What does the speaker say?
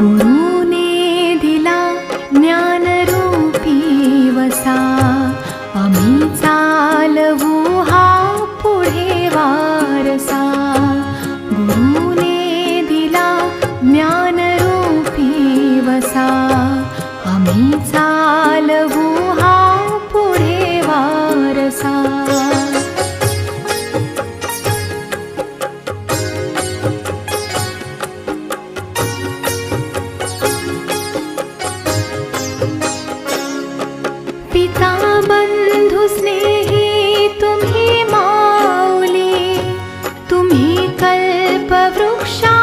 गुरुने दिला ज्ञानरूपी वसा आम्ही चालवू हा पुढे वारसा। गुरुने दिला ज्ञानरूपी वसा आम्ही चालवू हा पुढे वारसा। पिता बंधु स्नेही तुम्ही माऊली तुम्ही कल्पवृक्षा